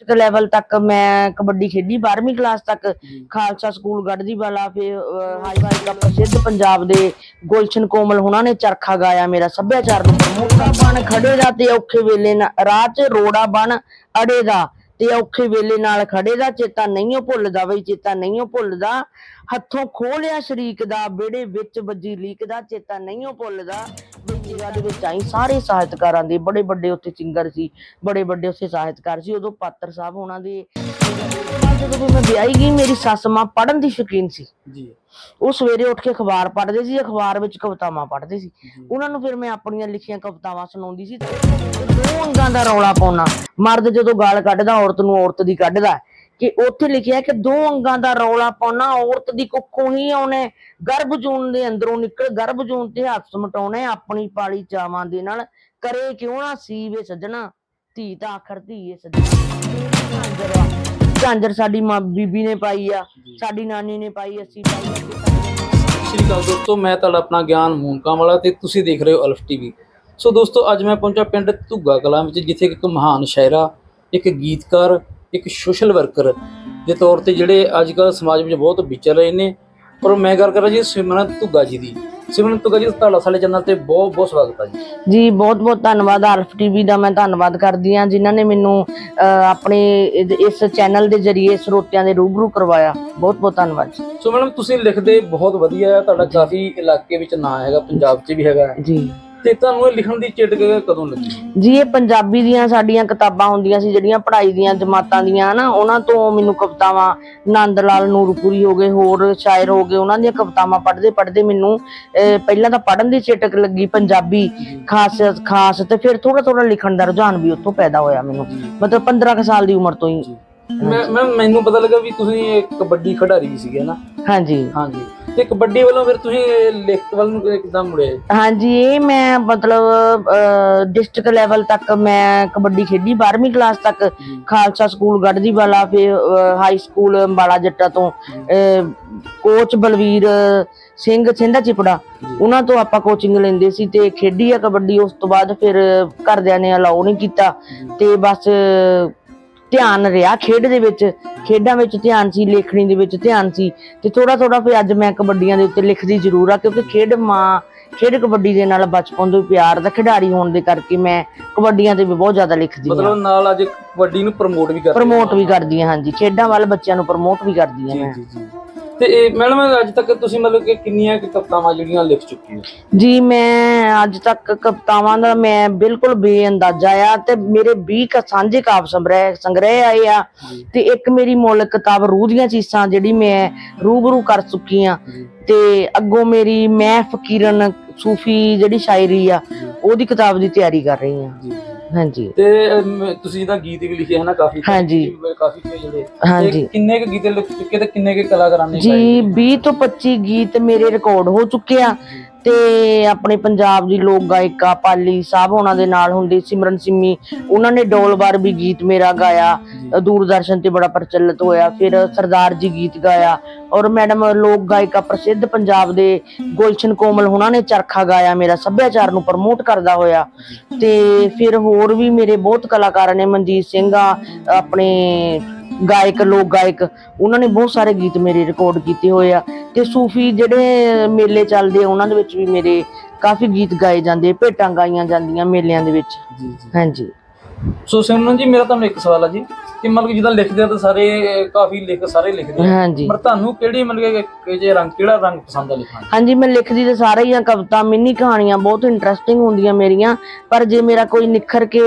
District level ਤੱਕ ਮੈਂ ਕਬੱਡੀ ਖੇਡੀ 12ਵੀਂ ਕਲਾਸ ਤੱਕ ਖਾਲਸਾ ਸਕੂਲ ਗੜਦੀ ਵਾਲਾ ਫਿਰ ਹਾਈ ਵਾਈ ਦਾ ਪ੍ਰਸਿੱਧ ਪੰਜਾਬ ਦੇ ਗੁਲਸ਼ਨ ਕੋਮਲ ਹੁਣਾਂ ਨੇ ਚਰਖਾ ਗਾਇਆ ਮੇਰਾ ਸੱਭਿਆਚਾਰ ਨੂੰ। ਪ੍ਰਮੋਟਾ ਬਣ ਖੜੇ ਦਾ ਤੇ ਔਖੇ ਵੇਲੇ ਨਾ- ਰਾਹ 'ਚ ਰੋੜਾ ਬਣ ਅੜੇ ਦਾ। ਤੇ ਔਖੇ ਵੇਲੇ ਨਾਲ ਖੜੇ ਦਾ ਚੇਤਾ ਨਹੀਂ ਉਹ ਭੁੱਲਦਾ ਬਈ, ਚੇਤਾ ਨਹੀਂ ਉਹ ਭੁੱਲਦਾ। ਹੱਥੋਂ ਖੋਲਿਆ ਸ਼ਰੀਕ ਦਾ, ਵਿਹੜੇ ਵਿੱਚ ਵੱਜੀ ਲੀਕ ਦਾ, ਚੇਤਾ ਨਹੀਂ ਉਹ ਭੁੱਲਦਾ। ਬਈ ਦੇ ਵਿੱਚ ਆਈ ਸਾਰੇ ਸਾਹਿਤਕਾਰਾਂ ਦੇ, ਬੜੇ ਵੱਡੇ ਉੱਥੇ ਸਿੰਗਰ ਸੀ, ਬੜੇ ਵੱਡੇ ਉੱਥੇ ਸਾਹਿਤਕਾਰ ਸੀ, ਉਦੋਂ ਪਾਤਰ ਸਾਹਿਬ ਉਹਨਾਂ ਦੇ ਜਦੋਂ ਵੀ ਮੈਂ ਵਿਆਹੀ ਗਈ ਮੇਰੀ ਸੱਸ ਮਾਂ ਪੜ੍ਹਨ ਦੀ ਸ਼ੌਕੀਨ ਸੀ। ਜੀ। ਉਹ ਸਵੇਰੇ ਉੱਠ ਕੇ ਅਖਬਾਰ ਪੜ੍ਹਦੇ ਸੀ ਅਖਬਾਰ ਵਿੱਚ ਕਵਿਤਾਵਾਂ ਪੜ੍ਹਦੇ ਸੀ। ਉਹਨਾਂ ਨੂੰ ਫਿਰ ਮੈਂ ਆਪਣੀਆਂ ਲਿਖੀਆਂ ਕਵਿਤਾਵਾਂ ਸੁਣਾਉਂਦੀ ਸੀ। ਦੋ ਅੰਗਾਂ ਦਾ ਰੌਲਾ ਪਾਉਣਾ। ਮਰਦ ਜਦੋਂ ਗਾਲ ਕੱਢਦਾ ਔਰਤ ਨੂੰ ਔਰਤ ਦੀ ਕੱਢਦਾ। ਕਿ ਉੱਥੇ ਲਿਖਿਆ ਕਿ ਦੋ ਅੰਗਾਂ ਦਾ ਰੌਲਾ ਪਾਉਣਾ ਔਰਤ ਦੀ ਕੁੱਖੋਂ ਹੀ ਆਉਣੇ ਗਰਭ ਜੂਨ ਦੇ ਅੰਦਰੋਂ ਨਿਕਲ ਗਰਭ ਜੂਨ ਤੇ ਹੱਥ ਮਟਾਉਣੇ ਆਪਣੀ ਪਾਲੀ ਚਾਵਾਂ ਦੇ ਨਾਲ। ਕਰੇ ਕਿਉਂ ਨਾ ਸੀ ਵੇ ਸੱਜਣਾ ਧੀ ਤਾਂ ਆਖਰ ਧੀ ਏ ਸੱਜਣਾ। ਝਾਂਜਰ ਸਾਡੀ ਮਾਂ ਬੀਬੀ ਨੇ ਪਾਈ ਆ ਸਾਡੀ ਨਾਨੀ ਨੇ ਪਾਈ ਅਸੀਂ ਪਾਈ ਸ਼੍ਰੀ ਅਕਾਲ ਦੋਸਤੋ ਮੈਂ ਤੁਹਾਡਾ ਆਪਣਾ ਗਿਆਨ ਮੂਨਕਾ ਵਾਲਾ ਤੇ ਤੁਸੀਂ ਦੇਖ ਰਹੇ ਹੋ ਅਲਫ ਟੀਵੀ। ਸੋ ਦੋਸਤੋ ਅੱਜ ਮੈਂ ਪਹੁੰਚਾ ਪਿੰਡ ਧੁੱਗਾ ਕਲਾਂ ਵਿੱਚ ਜਿੱਥੇ ਇੱਕ ਮਹਾਨ ਸ਼ਾਇਰਾ ਇੱਕ ਗੀਤਕਾਰ ਇੱਕ ਸੋਸ਼ਲ ਵਰਕਰ ਦੇ ਤੌਰ ਤੇ ਜਿਹੜੇ ਅੱਜ ਕੱਲ੍ਹ ਸਮਾਜ ਵਿੱਚ ਬਹੁਤ ਵਿਚਰ ਰਹੇ ਨੇ। ਪਰ ਮੈਂ ਗੱਲ ਕਰ ਰਿਹਾ ਜੀ ਸਿਮਰਨ ਧੁੱਗਾ ਜੀ ਦੀ। ਸਿਮਰਨ ਧੁੱਗਾ ਜੀ ਤੁਹਾਡਾ ਸਾਡੇ ਚੈਨਲ ਤੇ ਬਹੁਤ ਬਹੁਤ ਸਵਾਗਤ ਹੈ ਜੀ। ਜੀ ਬਹੁਤ ਬਹੁਤ ਧੰਨਵਾਦ ਆਰਫ ਟੀਵੀ ਦਾ ਮੈਂ ਧੰਨਵਾਦ ਕਰਦੀ ਹਾਂ ਜਿਨ੍ਹਾਂ ਨੇ ਮੈਨੂੰ ਅਹ, ਆਪਣੇ ਇਦ- ਇਸ ਚੈਨਲ ਦੇ ਜ਼ਰੀਏ ਸਰੋਤਿਆਂ ਦੇ ਰੂਬਰੂ ਕਰਵਾਇਆ। ਬਹੁਤ ਬਹੁਤ ਧੰਨਵਾਦ ਜੀ। ਸੋ ਮੈਡਮ ਤੁਸੀਂ ਲਿਖਦੇ ਬਹੁਤ ਵਧੀਆ ਹੈ ਤੁਹਾਡਾ ਕਾਫੀ ਇਲਾਕੇ ਵਿੱਚ ਨਾਂ ਹੈਗਾ ਪੰਜਾਬ 'ਚ ਵੀ ਹੈਗਾ। ਜੀ। ਤੇ ਤੁਹਾਨੂੰ ਇਹ ਲਿਖਣ ਦੀ ਚਿੜਕ ਕਦੋਂ ਲੱਗੀ? ਜੀ ਇਹ ਪੰਜਾਬੀ ਦੀਆਂ ਸਾਡੀਆਂ ਕਿਤਾਬਾਂ ਹੁੰਦੀਆਂ ਸੀ ਜਿਹੜੀਆਂ ਪੜ੍ਹਾਈ ਦੀਆਂ ਜਮਾਤਾਂ ਦੀਆਂ ਹਨਾ? ਉਹਨਾਂ ਤੋਂ ਮੈਨੂੰ ਕਵਿਤਾਵਾਂ ਨੰਦ ਲਾਲ ਨੂਰਪੁਰੀ ਹੋ ਗਏ ਹੋਰ ਸ਼ਾਇਰ ਹੋ ਗਏ ਉਹਨਾਂ ਦੀਆਂ ਕਵਿਤਾਵਾਂ ਪੜ੍ਹਦੇ ਪੜ੍ਹਦੇ ਮੈਨੂੰ ਅਹ, ਪਹਿਲਾਂ ਤਾਂ ਪੜ੍ਹਨ ਦੀ ਚਿਟਕ ਲੱਗੀ ਪੰਜਾਬੀ ਖਾਸ ਖਾਸ ਤੇ ਫਿਰ ਥੋੜਾ ਥੋੜਾ ਲਿਖਣ ਦਾ ਰੁਝਾਨ ਵੀ ਉੱਥੋਂ ਪੈਦਾ ਹੋਇਆ ਮੈਨੂੰ। ਮਤਲਬ 15 ਕੁ ਸਾਲ ਦੀ ਉਮਰ ਤੋਂ ਹੀ। ਮੈਂ ਮੈਂ ਮੈਨੂੰ ਪਤਾ ਲੱਗਾ ਵੀ ਤੁਸੀਂ ਇੱਕ ਕਬੱਡੀ ਖਿਡਾਰੀ ਸੀਗੇ ਨਾ ਹਾਂਜੀ। ਹਾਂਜੀ। ਤੇ ਕਬੱਡੀ ਵੱਲੋਂ ਫਿਰ ਤੁਸੀਂ ਲਿਖਤ ਵੱਲ ਨੂੰ ਕਿਦਾਂ ਮੁੜੇ? ਹਾਂਜੀ ਇਹ ਮੈਂ ਮਤਲਬ ਡਿਸਟ੍ਰਿਕਟ ਲੈਵਲ ਤੱਕ ਮੈਂ ਕਬੱਡੀ ਖੇਡੀ 12ਵੀਂ ਕਲਾਸ ਤੱਕ ਖਾਲਸਾ ਸਕੂਲ ਗੜਦੀ ਵਾਲਾ ਫਿਰ ਹਾਈ ਸਕੂਲ ਅੰਬਾਲਾ ਜੱਟਾ ਤੋਂ ਕੋਚ ਬਲਵੀਰ ਸਿੰਘ ਸਿੰਧਾ ਚਿਪੜਾ ਉਹਨਾਂ ਤੋਂ ਆਪਾਂ ਕੋਚਿੰਗ ਲੈਂਦੇ ਸੀ ਤੇ ਖੇਡੀ ਆ ਕਬੱਡੀ ਉਸ ਤੋਂ ਬਾਅਦ ਫਿਰ ਘਰਦਿਆਂ ਨੇ ਅਲਾਉ ਨਹੀਂ ਕੀਤਾ ਤੇ ਬਸ ਧਿਆਨ ਰਿਹਾ ਖੇਡ ਦੇ ਵਿੱਚ ਖੇਡਾਂ ਵਿੱਚ ਧਿਆਨ ਸੀ ਲੇਖਣੀ ਦੇ ਵਿੱਚ ਧਿਆਨ ਸੀ ਤੇ ਥੋੜਾ ਥੋੜਾ ਫਿਰ ਅੱਜ ਮੈਂ ਕਬੱਡੀਆਂ ਦੇ ਉੱਤੇ ਲਿਖਦੀ ਜ਼ਰੂਰ ਆ ਕਿਉਂਕਿ ਖੇਡ ਮਾਂ ਖੇਡ ਕਬੱਡੀ ਦੇ ਨਾਲ ਬਚਪਨ ਤੋਂ ਪਿਆਰ ਦਾ ਖਿਡਾਰੀ ਹੋਣ ਦੇ ਕਰਕੇ ਮੈਂ ਕਬੱਡੀਆਂ ਤੇ ਵੀ ਬਹੁਤ ਜ਼ਿਆਦਾ ਲਿਖਦੀ ਹਾਂ। ਮਤਲਬ ਨਾਲ ਅੱਜ ਕਬੱਡੀ ਨੂੰ ਪ੍ਰਮੋਟ ਵੀ ਕਰਦੇ ਪ੍ਰਮੋਟ ਵੀ ਕਰਦੀ ਹਾਂ ਹਾਂਜੀ। ਖੇਡਾਂ ਵੱਲ ਬੱਚਿਆਂ ਨੂੰ ਪ੍ਰਮੋਟ ਵੀ ਕਰਦੀ ਹਾਂ ਜੀ ਮੈਂ। ਜੀ ਜੀ। ਤੇ ਇਹ ਮੈਡਮ ਅੱਜ ਤੱਕ ਤੁਸੀਂ ਮਤਲਬ ਕਿ ਕਿੰਨੀਆਂ ਕਵਿਤਾਵਾਂ ਜਿਹੜੀਆਂ ਲਿਖ ਚੁੱਕੀ ਹੋ? ਜੀ ਮੈਂ ਅੱਜ ਤੱਕ ਕਵਿਤਾਵਾਂ ਦਾ ਮੈਂ ਬਿਲਕੁਲ ਬੇਅੰਦਾਜ਼ਾ ਆ ਤੇ ਮੇਰੇ 20 ਕ ਸਾਂਝੇ ਕਾਵ ਸੰਗ੍ਰਹਿ ਸੰਗ੍ਰਹਿ ਆਏ ਆ ਤੇ ਇੱਕ ਮੇਰੀ ਮੁੱਲ ਕਿਤਾਬ ਰੂਹ ਦੀਆਂ ਚੀਜ਼ਾਂ ਜਿਹੜੀ ਮੈਂ ਰੂਬਰੂ ਕਰ ਚੁੱਕੀ ਆ ਤੇ ਅੱਗੋਂ ਮੇਰੀ ਮੈਂ ਫਕੀਰਨ ਸੂਫੀ ਜਿਹੜੀ ਸ਼ਾਇਰੀ ਆ ਉਹਦੀ ਕਿਤਾਬ ਦੀ ਤਿਆਰੀ ਕਰ ਰਹੀ ਆ। ਜੀ। ਹਾਂਜੀ ਤੇ ਅਮ, ਤੁਸੀਂ ਜਿਹਦਾ ਗੀਤ ਵੀ ਲਿਖੇ ਹਨ ਕਾਫੀ ਹਾਂਜੀ। ਕਾਫੀ ਕੁ ਜਿਹੜੇ ਹਾਂਜੀ। ਤੇ ਕਿੰਨੇ ਕੁ ਗੀਤ ਲਿਖ ਚੁੱਕੇ ਤੇ ਕਿੰਨੇ ਕੁ ਕਲਾਕਾਰਾਂ ਨੇ ਜੀ ਗਾਏ? 20 ਤੋਂ 25 ਗੀਤ ਮੇਰੇ ਰਿਕਾਰਡ ਹੋ ਚੁੱਕੇ ਆ ਤੇ ਆਪਣੇ ਪੰਜਾਬ ਦੀ ਲੋਕ ਗਾਇਕਾ ਪਾਲੀ ਸਾਹਿਬ ਉਹਨਾਂ ਦੇ ਨਾਲ ਹੁੰਦੀ ਸਿਮਰਨ ਸਿੰਮੀ ਉਹਨਾਂ ਨੇ ਡੋਲਬਾਰ ਵੀ ਗੀਤ ਮੇਰਾ ਗਾਇਆ ਦੂਰਦਰਸ਼ਨ ਤੇ ਬੜਾ ਪ੍ਰਚਲਿਤ ਹੋਇਆ ਫਿਰ ਸਰਦਾਰ ਜੀ ਗੀਤ ਗਾਇਆ ਔਰ ਮੈਡਮ ਲੋਕ ਗਾਇਕਾ ਪ੍ਰਸਿੱਧ ਪੰਜਾਬ ਦੇ ਗੁਲਸ਼ਨ ਕੋਮਲ ਉਹਨਾਂ ਨੇ ਚਰਖਾ ਗਾਇਆ ਮੇਰਾ ਸੱਭਿਆਚਾਰ ਨੂੰ ਪ੍ਰਮੋਟ ਕਰਦਾ ਹੋਇਆ ਤੇ ਫਿਰ ਹੋਰ ਵੀ ਮੇਰੇ ਬਹੁਤ ਕਲਾਕਾਰ ਨੇ ਮਨਜੀਤ ਸਿੰਘ ਆ ਆਪਣੇ ਗਾਇਕ ਲੋਕ ਗਾਇਕ ਉਹਨਾਂ ਨੇ ਬਹੁਤ ਸਾਰੇ ਗੀਤ ਮੇਰੇ ਰਿਕਾਰਡ ਕੀਤੇ ਹੋਏ ਆ। ਤੇ ਸੂਫੀ ਜਿਹੜੇ ਮੇਲੇ ਚੱਲਦੇ ਆ ਉਹਨਾਂ ਦੇ ਵਿੱਚ ਵੀ ਮੇਰੇ ਕਾਫੀ ਗੀਤ ਗਾਏ ਜਾਂਦੇ ਭੇਟਾਂ ਗਾਈਆਂ ਜਾਂਦੀਆਂ ਮੇਲਿਆਂ ਦੇ ਵਿੱਚ। ਜੀ ਜੀ। ਹਾਂਜੀ। ਸੋ ਸਿਮਰਨ ਜੀ ਮੇਰਾ ਤੁਹਾਨੂੰ ਇੱਕ ਸਵਾਲ ਆ ਜੀ। ਕਿ ਮਤਲਬ ਕਿ ਜਿੱਦਾਂ ਲਿਖਦੇ ਆ ਤਾਂ ਸਾਰੇ ਕਾਫੀ ਲਿਖ ਸਾਰੇ ਲਿਖਦੇ ਆ। ਹਾਂਜੀ। ਪਰ ਤੁਹਾਨੂੰ ਕਿਹੜੀ ਮਤਲਬ ਕਿ ਜੇ ਰੰਗ ਕਿਹੜਾ ਰੰਗ ਪਸੰਦ ਆ ਲਿਖਣਾ ਹਾਂਜੀ ਮੈਂ ਲਿਖਦੀ ਤੇ ਸਾਰੇ ਹੀ ਆ ਕਵਿਤਾ ਮਿੰਨੀ ਕਹਾਣੀਆਂ ਬਹੁਤ ਇੰਟਰਸਟਿੰਗ ਹੁੰਦੀਆਂ ਮੇਰੀਆਂ। ਪਰ ਜੇ ਮੇਰਾ ਕੋਈ ਨਿਖਰ ਕੇ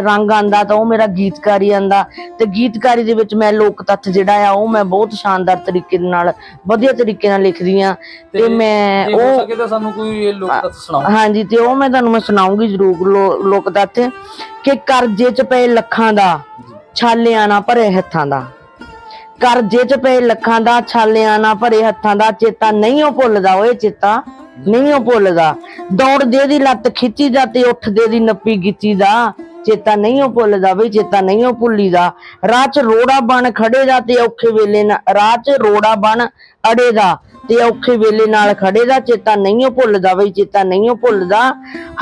ਰੰਗ ਆਂਦਾ ਤਾਂ ਉਹ ਮੇਰਾ ਗੀਤਕਾਰੀ ਆਂਦਾ। ਤੇ ਗੀਤਕਾਰੀ ਦੇ ਵਿੱਚ ਮੈਂ ਲੋਕ ਤੱਥ ਜਿਹੜਾ ਆ ਉਹ ਮੈਂ ਬਹੁਤ ਸ਼ਾਨਦਾਰ ਤਰੀਕੇ ਦੇ ਨਾਲ ਵਧੀਆ ਤਰੀਕੇ ਨਾਲ ਲਿਖਦੀ ਆ। ਤੇ ਮੈਂ ਹੋ ਉਹ ਸਕੇ ਤਾਂ ਸਾਨੂੰ ਕੋਈ ਲੋਕ ਤੱਥ ਸੁਣਾਓ। ਹਾਂਜੀ ਤੇ ਉਹ ਮੈਂ ਤੁਹਾਨੂੰ ਮੈਂ ਸੁਣਾਉਂਗੀ ਜ਼ਰੂਰ ਲੋਕ ਤੱਥ। ਕਿ ਕਰਜ਼ੇ 'ਚ ਪਏ ਲੱਖਾਂ ਦਾ ਛਾਲਿਆਂ ਨਾ ਭਰੇ ਹੱਥਾਂ ਦਾ। ਕਰਜ਼ੇ 'ਚ ਪਏ ਲੱਖਾਂ ਦਾ, ਛਾਲਿਆਂ ਨਾ ਭਰੇ ਹੱਥਾਂ ਦਾ, ਚੇਤਾ ਨਹੀਂ ਉਹ ਭੁੱਲਦਾ, ਓਏ ਚੇਤਾ ਨਹੀਂ ਉਹ ਭੁੱਲਦਾ। ਦੌੜਦੇ ਦੀ ਲੱਤ ਖਿੱਚੀ ਦਾ ਤੇ ਉੱਠਦੇ ਦੀ ਨੱਪੀ ਗਿੱਚੀ ਦਾ, ਚੇਤਾ ਨਹੀਂ ਉਹ ਭੁੱਲਦਾ ਬਈ, ਚੇਤਾ ਨਹੀਂ ਉਹ ਭੁੱਲੀਦਾ ਰਾਹ 'ਚ ਰੋੜਾ ਬਣ ਖੜੇ ਦਾ ਤੇ ਔਖੇ ਵੇਲੇ ਨਾ, ਰਾਹ 'ਚ ਰੋੜਾ ਬਣ ਅੜੇ ਦਾ। ਤੇ ਔਖੇ ਵੇਲੇ ਨਾਲ ਖੜੇ ਦਾ ਚੇਤਾ ਨਹੀਂ ਉਹ ਭੁੱਲਦਾ ਬਈ ਚੇਤਾ ਨਹੀਂ ਉਹ ਭੁੱਲਦਾ।